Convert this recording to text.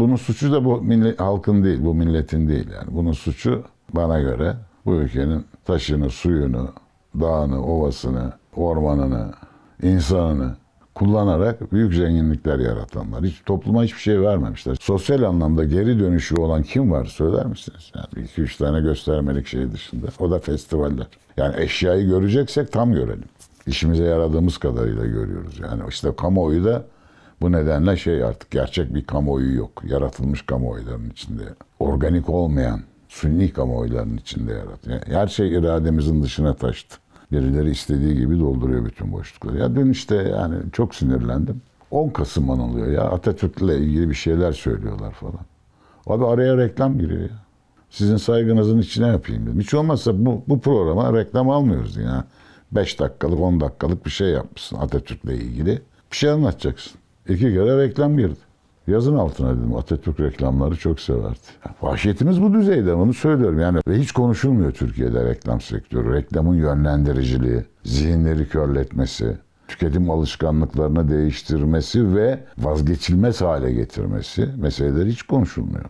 bunun suçu da bu millet, halkın değil, bu milletin değil yani. Bunun suçu bana göre bu ülkenin taşını, suyunu, dağını, ovasını, ormanını, insanını kullanarak büyük zenginlikler yaratanlar. Hiç topluma hiçbir şey vermemişler. Sosyal anlamda geri dönüşü olan kim var söyler misiniz? Yani iki üç tane göstermelik şey dışında. O da festivaller. Yani eşyayı göreceksek tam görelim. İşimize yaradığımız kadarıyla görüyoruz. Yani işte kamuoyu da bu nedenle şey artık gerçek bir kamuoyu yok. Yaratılmış kamuoyların içinde. Organik olmayan sünni kamuoyların içinde yaratıyor. Her şey irademizin dışına taştı. Birileri istediği gibi dolduruyor bütün boşlukları. Ya dün işte yani çok sinirlendim. 10 Kasım anılıyor ya. Atatürk'le ilgili bir şeyler söylüyorlar falan. Abi araya reklam giriyor ya. Sizin saygınızın içine yapayım dedim. Hiç olmazsa bu, bu programa reklam almıyoruz ya. 5 dakikalık 10 dakikalık bir şey yapmışsın Atatürk'le ilgili. Bir şey anlatacaksın. İki kere reklam girdi. Yazın altına dedim Atatürk reklamları çok severdi. Vahşetimiz bu düzeyde onu söylüyorum yani. Ve hiç konuşulmuyor Türkiye'de reklam sektörü. Reklamın yönlendiriciliği, zihinleri körletmesi, tüketim alışkanlıklarını değiştirmesi ve vazgeçilmez hale getirmesi meseleleri hiç konuşulmuyor.